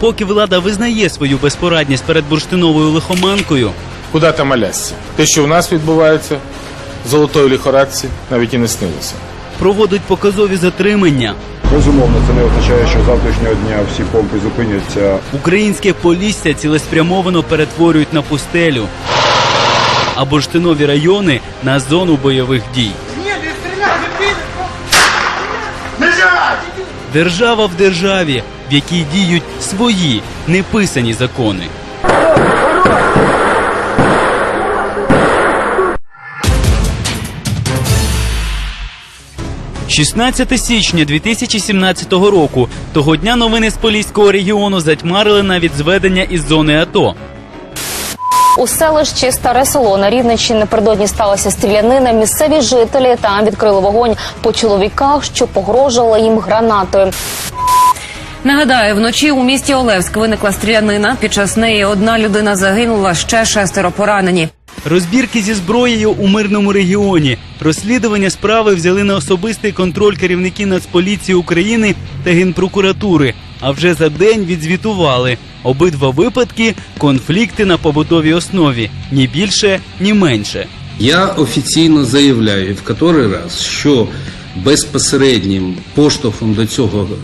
Поки влада визнає свою безпорадність перед бурштиновою лихоманкою, Куди ти моляшся? Те, що в нас відбувається, золотої лихорадці, навіть і не снилося. проводить показові затримання. Безумовно, це не означає, що завтрашнього дня всі помпи зупиняться. Українське полісся цілеспрямовано перетворюють на пустелю, а бурштинові райони на зону бойових дій. Держава в державі, в якій діють свої неписані закони. «16 січня 2017 року. Того дня новини з Поліського регіону затьмарили навіть зведення із зони АТО. У селищі Старе Село на Рівненщині напередодні сталася стрілянина. Місцеві жителі там відкрили вогонь по чоловіках, що погрожували їм гранатою. Нагадаю, вночі у місті Олевськ виникла стрілянина. Під час неї одна людина загинула, ще шестеро поранені. Розбірки зі зброєю у мирному регіоні. Розслідування справи взяли на особистий контроль керівники Нацполіції України та Генпрокуратури. А вже за день відзвітували. Обидва випадки конфлікти на побутовій основі. Ні більше, ні менше. Я офіційно заявляю в котрий раз, що безпосереднім поштовхом до цього е,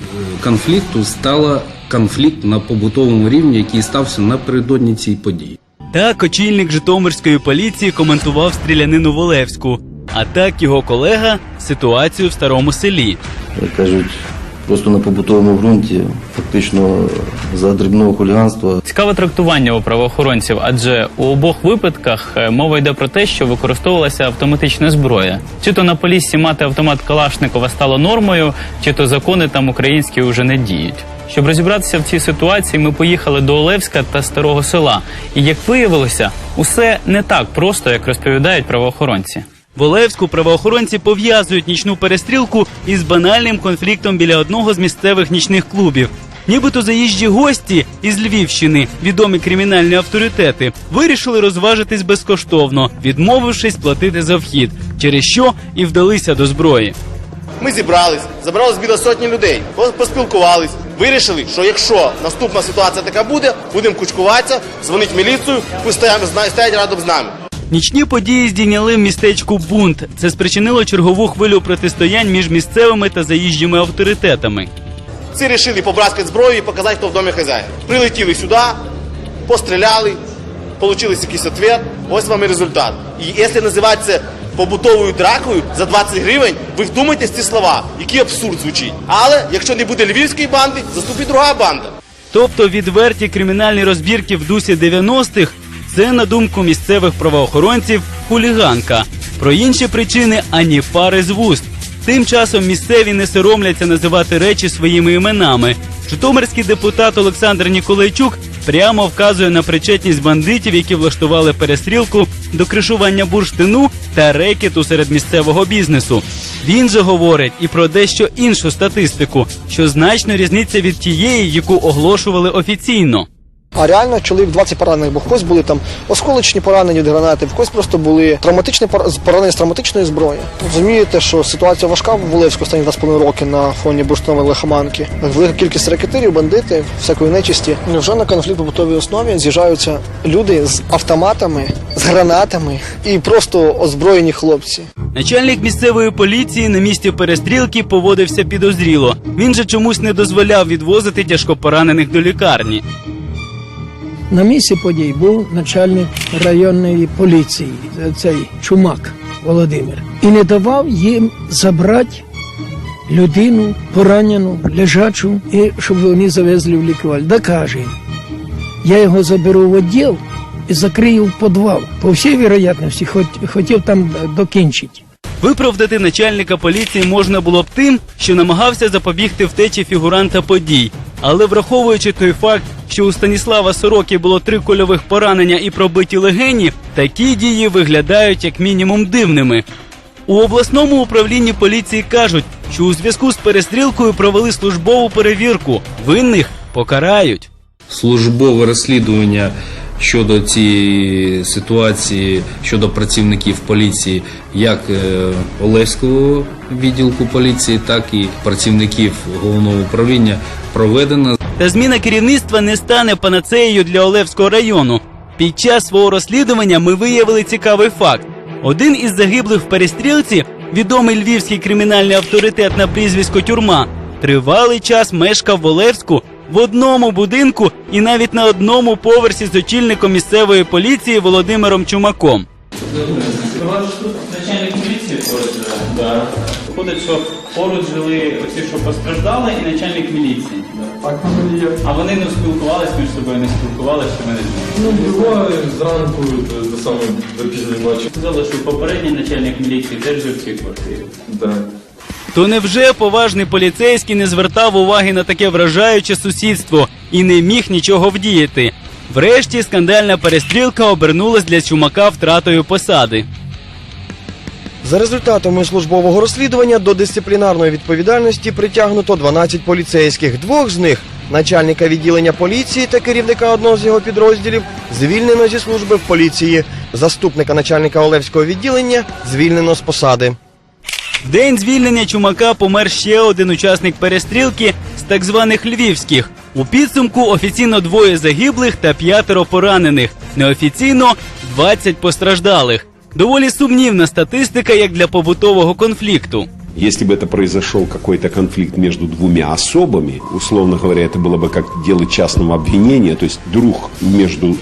конфлікту стала конфлікт на побутовому рівні, який стався напередодні цієї події. Так очільник Житомирської поліції коментував стрілянину в Олевську. А так його колега ситуацію в старому селі. як кажуть, просто на побутовому ґрунті, фактично за дрібного хуліганства. Цікаве трактування у правоохоронців, адже у обох випадках е, мова йде про те, що використовувалася автоматична зброя. Чи то на поліссі мати автомат Калашникова стало нормою, чи то закони там українські вже не діють. Щоб розібратися в цій ситуації, ми поїхали до Олевська та старого села. І як виявилося, усе не так просто, як розповідають правоохоронці. В Олевську правоохоронці пов'язують нічну перестрілку із банальним конфліктом біля одного з місцевих нічних клубів. Нібито заїжджі гості із Львівщини, відомі кримінальні авторитети, вирішили розважитись безкоштовно, відмовившись платити за вхід, через що і вдалися до зброї. Ми зібрались, забралось біля сотні людей, поспілкувались, вирішили, що якщо наступна ситуація така буде, будемо кучкуватися, дзвонить міліцію, пусть стоять, разом з нами. Нічні події здійняли в містечку Бунт. Це спричинило чергову хвилю протистоянь між місцевими та заїжджими авторитетами. Всі вирішили побрати зброю і показати, хто в домі хазяїн. Прилетіли сюди, постріляли, отримали якийсь відповідь, ось вам і результат. І якщо називати це побутовою дракою за 20 гривень, ви вдумайтесь ці слова, який абсурд звучить. Але якщо не буде львівської банди, заступить друга банда. Тобто відверті кримінальні розбірки в дусі 90-х – це, на думку місцевих правоохоронців, хуліганка. Про інші причини ані пари з вуст. Тим часом місцеві не соромляться називати речі своїми іменами. Житомирський депутат Олександр Ніколайчук прямо вказує на причетність бандитів, які влаштували перестрілку до кришування бурштину та рекету серед місцевого бізнесу. Він же говорить і про дещо іншу статистику, що значно різниця від тієї, яку оголошували офіційно. А реально чоловік 20 поранених, бо в когось були там осколочні поранені від гранати, в когось просто були травматичні поранення з травматичної зброї. Розумієте, що ситуація важка в Волевську останні 2,5 роки на фоні бурштинової лихоманки. Велика кількість рекетирів, бандитів, всякої нечисті. Вже на конфлікт побутовій основі з'їжджаються люди з автоматами, з гранатами і просто озброєні хлопці. Начальник місцевої поліції на місці перестрілки поводився підозріло. Він же чомусь не дозволяв відвозити тяжкопоранених до лікарні. На місці подій був начальник районної поліції, цей чумак Володимир, і не давав їм забрати людину поранену, лежачу, і щоб вони завезли в лікувальню. Да каже, я його заберу в відділ і закрию в підвал. По всій вероятності, хоч, хотів там докінчити. Виправдати начальника поліції можна було б тим, що намагався запобігти втечі фігуранта подій. Але враховуючи той факт, що у Станіслава Сороки було три кольових поранення і пробиті легені, такі дії виглядають як мінімум дивними. У обласному управлінні поліції кажуть, що у зв'язку з перестрілкою провели службову перевірку. Винних покарають. Службове розслідування щодо цієї ситуації, щодо працівників поліції, як е, Олевського відділку поліції, так і працівників головного управління проведена. Та зміна керівництва не стане панацеєю для Олевського району. Під час свого розслідування ми виявили цікавий факт: один із загиблих в перестрілці, відомий львівський кримінальний авторитет на прізвисько Тюрма, тривалий час мешкав в Олевську в одному будинку і навіть на одному поверсі з очільником місцевої поліції Володимиром Чумаком. Начальник міліції поруч живе. Да. Виходить, що поруч жили оці, що постраждали, і начальник міліції. Так, А вони не спілкувалися між собою, не спілкувалися, вони Ну, буває зранку до самої до пізньої ночі. сказали, що попередній начальник міліції теж жив в цій квартирі. Да. То невже поважний поліцейський не звертав уваги на таке вражаюче сусідство і не міг нічого вдіяти? Врешті скандальна перестрілка обернулась для чумака втратою посади. За результатами службового розслідування до дисциплінарної відповідальності притягнуто 12 поліцейських. Двох з них начальника відділення поліції та керівника одного з його підрозділів звільнено зі служби в поліції. Заступника начальника Олевського відділення звільнено з посади В день звільнення чумака помер ще один учасник перестрілки з так званих львівських. У підсумку офіційно двоє загиблих та п'ятеро поранених. Неофіційно 20 постраждалих. Доволі сумнівна статистика як для побутового конфлікту. Если бы это произошел какой-то конфликт между двумя особами, условно говоря, это было бы как дело частного обвинения, то есть друг между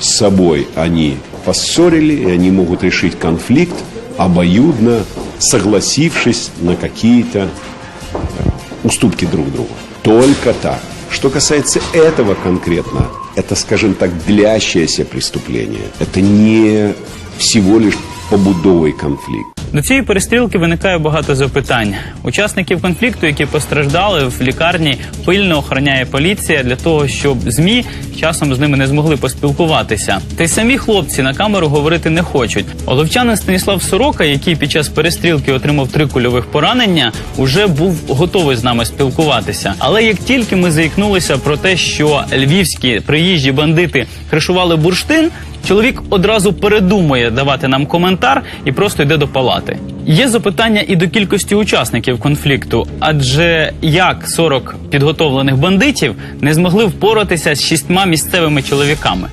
собой они поссорили, и они могут решить конфликт обоюдно, согласившись на какие-то э, уступки друг другу. Только так. Что касается этого конкретно, это, скажем так, длящееся преступление. Это не всего лишь побудовый конфликт. До цієї перестрілки виникає багато запитань. Учасників конфлікту, які постраждали в лікарні, пильно охороняє поліція для того, щоб змі часом з ними не змогли поспілкуватися. Та й самі хлопці на камеру говорити не хочуть. Оловчанин Станіслав Сорока, який під час перестрілки отримав три кульових поранення, уже був готовий з нами спілкуватися. Але як тільки ми заікнулися про те, що львівські приїжджі бандити кришували бурштин, Чоловік одразу передумує давати нам коментар і просто йде до палати. Є запитання і до кількості учасників конфлікту, адже як 40 підготовлених бандитів не змогли впоратися з шістьма місцевими чоловіками.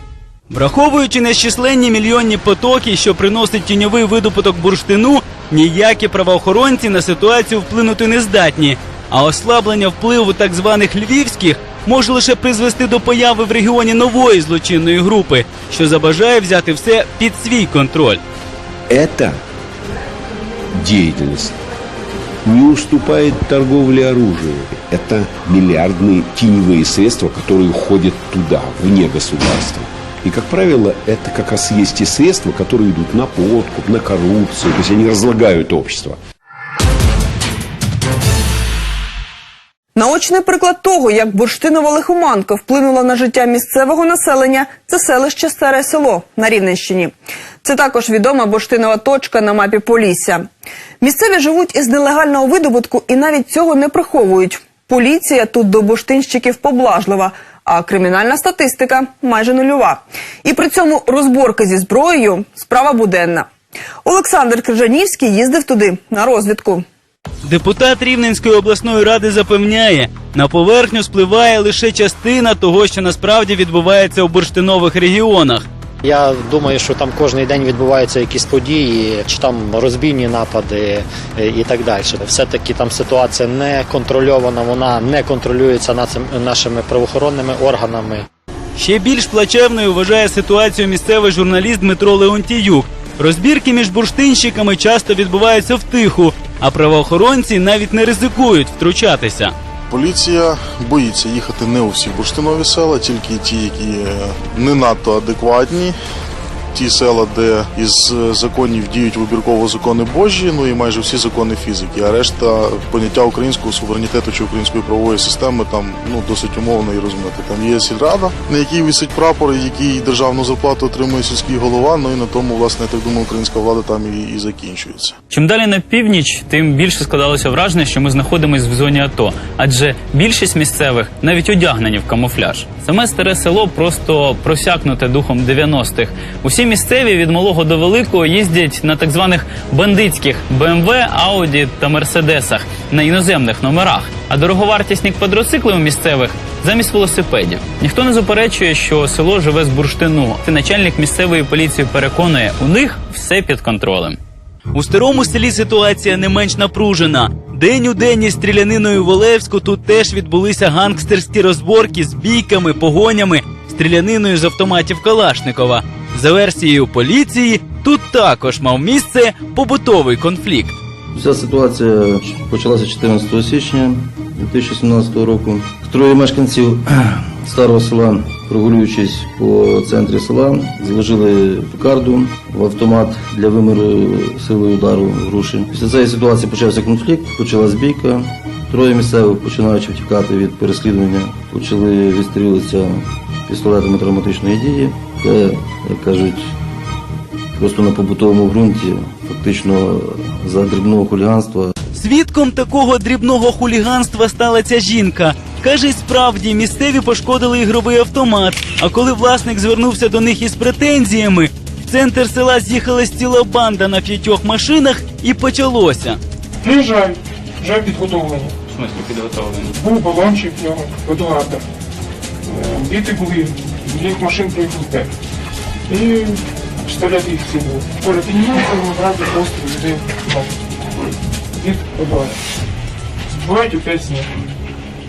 Враховуючи нещисленні мільйонні потоки, що приносить тіньовий видобуток бурштину, ніякі правоохоронці на ситуацію вплинути не здатні. А ослаблення впливу так званих львівських може лише призвести до появи в регіоні нової злочинної групи, що забажає взяти все під свій контроль. Эта деятельность не уступает торговле оружием. Это миллиардные теневые средства, которые уходят туда, вне государства. И, как правило, это как раз есть те средства, которые идут на подкуп, на коррупцию, то есть они разлагают общество. Наочний приклад того, як бурштинова лихоманка вплинула на життя місцевого населення, це селище Старе Село на Рівненщині. Це також відома бурштинова точка на мапі Полісся. Місцеві живуть із нелегального видобутку і навіть цього не приховують. Поліція тут до бурштинщиків поблажлива, а кримінальна статистика майже нульова. І при цьому розборки зі зброєю справа буденна. Олександр Крижанівський їздив туди на розвідку. Депутат Рівненської обласної ради запевняє, на поверхню спливає лише частина того, що насправді відбувається у бурштинових регіонах. Я думаю, що там кожен день відбуваються якісь події, чи там розбійні напади е, і так далі. Все-таки там ситуація не контрольована, вона не контролюється нашими правоохоронними органами. Ще більш плачевною вважає ситуацію місцевий журналіст Дмитро Леонтіюк. Розбірки між бурштинщиками часто відбуваються втиху, а правоохоронці навіть не ризикують втручатися. Поліція боїться їхати не у всі бурштинові села, тільки ті, які не надто адекватні. Ті села, де із законів діють вибірково закони Божі, ну і майже всі закони фізики. А решта поняття українського суверенітету чи української правової системи там ну досить умовно і розмите. Там є сільрада, на якій висить прапор, який державну зарплату отримує сільський голова. Ну і на тому, власне, я так думаю, українська влада там і, і закінчується. Чим далі на північ, тим більше складалося враження, що ми знаходимося в зоні АТО, адже більшість місцевих навіть одягнені в камуфляж. Саме старе село просто просякнуте духом 90-х. Усі місцеві від малого до великого їздять на так званих бандитських БМВ, Ауді та Мерседесах на іноземних номерах. А дороговартісні квадроцикли у місцевих замість велосипедів. Ніхто не заперечує, що село живе з бурштину. І начальник місцевої поліції переконує, у них все під контролем. У старому селі ситуація не менш напружена. День у день із стріляниною в Олевську тут теж відбулися гангстерські розборки з бійками, погонями, стріляниною з автоматів Калашникова. За версією поліції, тут також мав місце побутовий конфлікт. Вся ситуація почалася 14 січня 2017 року. Троє мешканців старого села, прогулюючись по центрі села, зложили пекарду в автомат для виміру сили удару груші. Після цієї ситуації почався конфлікт, почалась бійка. Троє місцевих, починаючи втікати від переслідування, почали відстрілитися пістолетами травматичної дії. Це, як кажуть, просто на побутовому ґрунті, фактично за дрібного хуліганства. Свідком такого дрібного хуліганства стала ця жінка. Каже, справді місцеві пошкодили ігровий автомат. А коли власник звернувся до них із претензіями, в центр села з'їхалась ціла банда на п'ятьох машинах і почалося. Не жаль, вже підготовлені. В смислі підготовлені? Був балончик в нього, водорадar. Е, Діти були, їх машин приїхав п'ять. І пістолет їх всі був. Коли піднімається, одразу просто людей ну, Дід водорадar. Бувають опять сніг.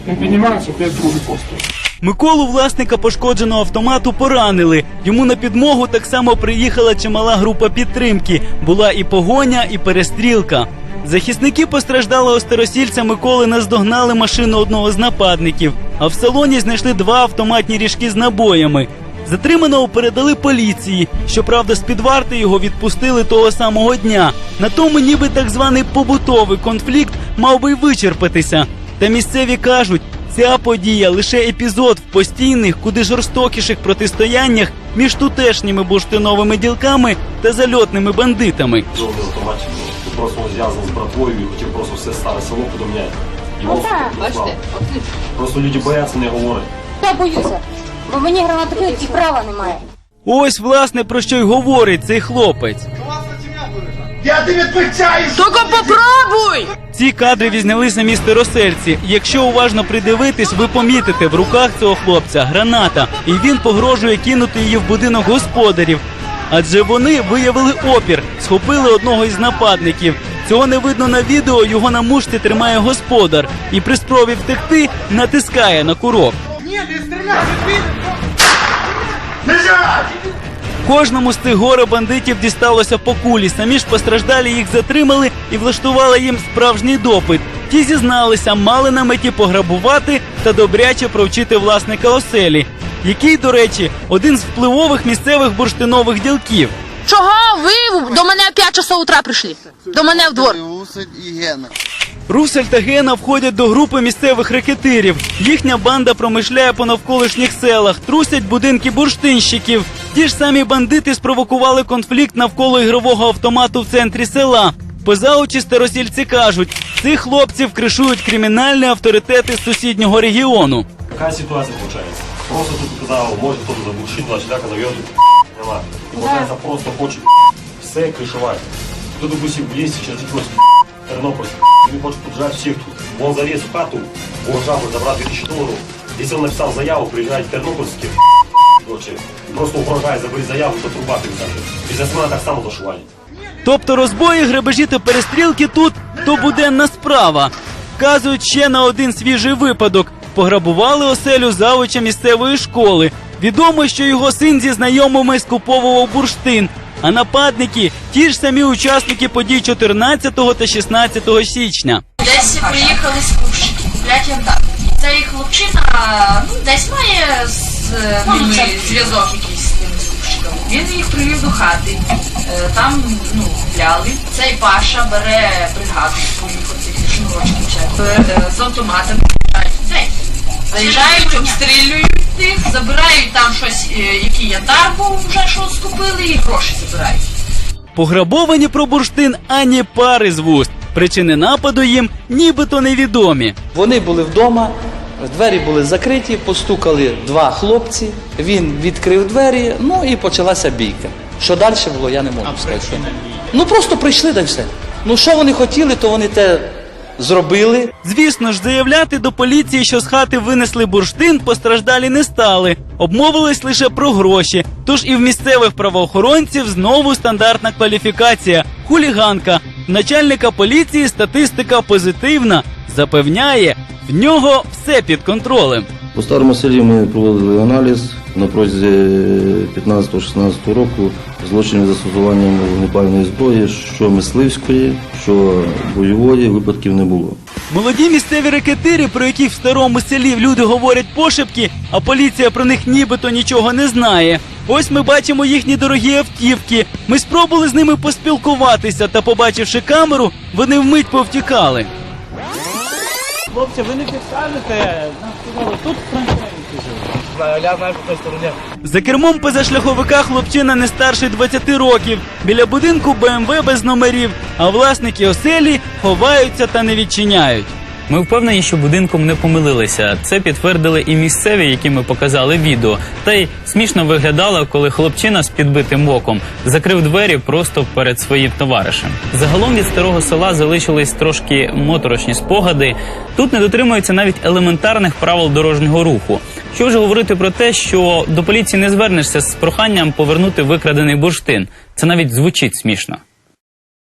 Він піднімається, опять другий постріл. Миколу, власника пошкодженого автомату, поранили. Йому на підмогу так само приїхала чимала група підтримки. Була і погоня, і перестрілка. Захисники постраждалого старосільця Миколи наздогнали машину одного з нападників, а в салоні знайшли два автоматні ріжки з набоями. Затриманого передали поліції. Щоправда, з під варти його відпустили того самого дня. На тому, ніби так званий побутовий конфлікт мав би й вичерпатися. Та місцеві кажуть, ця подія лише епізод в постійних, куди жорстокіших протистояннях між тутешніми бурштиновими ділками та зальотними бандитами. Просто зв'язаний з братвою і хотів просто все старе село подомняти. Його Оце, бачите? бачите, Просто люди бояться, не говорять. Я боюся, бо мені гранатомети і права немає. Ось власне про що й говорить цей хлопець. Я тобі відповідаю! Тільки попробуй! Ці кадри відзняли самі старосельці. Якщо уважно придивитись, ви помітите в руках цього хлопця граната, і він погрожує кинути її в будинок господарів. Адже вони виявили опір, схопили одного із нападників. Цього не видно на відео. Його на мушці тримає господар, і при спробі втекти натискає на курок. Ні, не стріляй, Кожному з цих горе бандитів дісталося по кулі. Самі ж постраждалі їх затримали і влаштували їм справжній допит. Ті зізналися, мали на меті пограбувати та добряче провчити власника оселі, який, до речі, один з впливових місцевих бурштинових ділків. Чого ви до мене в 5 часов утра прийшли? До мене в двор. Русель та Гена входять до групи місцевих рекетирів. Їхня банда промишляє по навколишніх селах, трусять будинки бурштинщиків. Ті ж самі бандити спровокували конфлікт навколо ігрового автомату в центрі села. Поза очі старосільці кажуть, цих хлопців кришують кримінальні авторитети з сусіднього регіону. Яка ситуація виходить? Просто тут казав, може хтось забушить, значить, я тут нема. І виходить, просто хочуть все кришувати. Тут, допустим, є зараз якось Тернопіль, він хоче поджати всіх тут. Он заліз в хату, угрожав забрати 2000 доларів. Якщо він написав заяву, приїжджають тернопільські, коротше, просто угрожає, забери заяву, то труба каже. Бізнесмена так само зашивають. Тобто розбої, грабежі та перестрілки тут то буденна справа. Вказують ще на один свіжий випадок. Пограбували оселю завуча місцевої школи. Відомо, що його син зі знайомими скуповував бурштин. А нападники ті ж самі учасники подій 14 та 16 січня. Десь приїхали з Курщики, куплять янтар. Цей хлопчина ну, десь має з ними зв'язок якийсь з тими Курщиками. Він їх привів до хати. Е, Там ну, гуляли. Цей Паша бере бригаду з автоматами. Заїжджають, обстрілюють тих, забирають там щось, е, який янтар був, вже що скупили, і гроші забирають. Пограбовані про бурштин ані пари з вуст. Причини нападу їм нібито невідомі. Вони були вдома, Двері були закриті, постукали два хлопці. Він відкрив двері, ну і почалася бійка. Що далі було, я не можу сказати. Що... Ну просто прийшли да й все. Ну що вони хотіли, то вони те зробили. Звісно ж, заявляти до поліції, що з хати винесли бурштин, постраждалі не стали. Обмовились лише про гроші. Тож і в місцевих правоохоронців знову стандартна кваліфікація хуліганка. Начальника поліції статистика позитивна. Запевняє, в нього все під контролем. По старому селі ми проводили аналіз на протязі 15-16 року злочинів застосуванням вогнепальної зброї, що мисливської, що бойової випадків не було. Молоді місцеві рекетири, про яких в старому селі люди говорять пошепки, а поліція про них нібито нічого не знає. Ось ми бачимо їхні дорогі автівки. Ми спробували з ними поспілкуватися, та побачивши камеру, вони вмить повтікали. Хлопці, ви не підкажете, нам сказали, тут франчайзи живуть. Я знаю, по той стороні. За кермом позашляховика хлопчина не старший 20 років. Біля будинку БМВ без номерів, а власники оселі ховаються та не відчиняють. Ми впевнені, що будинком не помилилися. Це підтвердили і місцеві, які ми показали відео. Та й смішно виглядало, коли хлопчина з підбитим оком закрив двері просто перед своїм товаришем. Загалом від старого села залишились трошки моторошні спогади. Тут не дотримуються навіть елементарних правил дорожнього руху. Що вже говорити про те, що до поліції не звернешся з проханням повернути викрадений бурштин. Це навіть звучить смішно.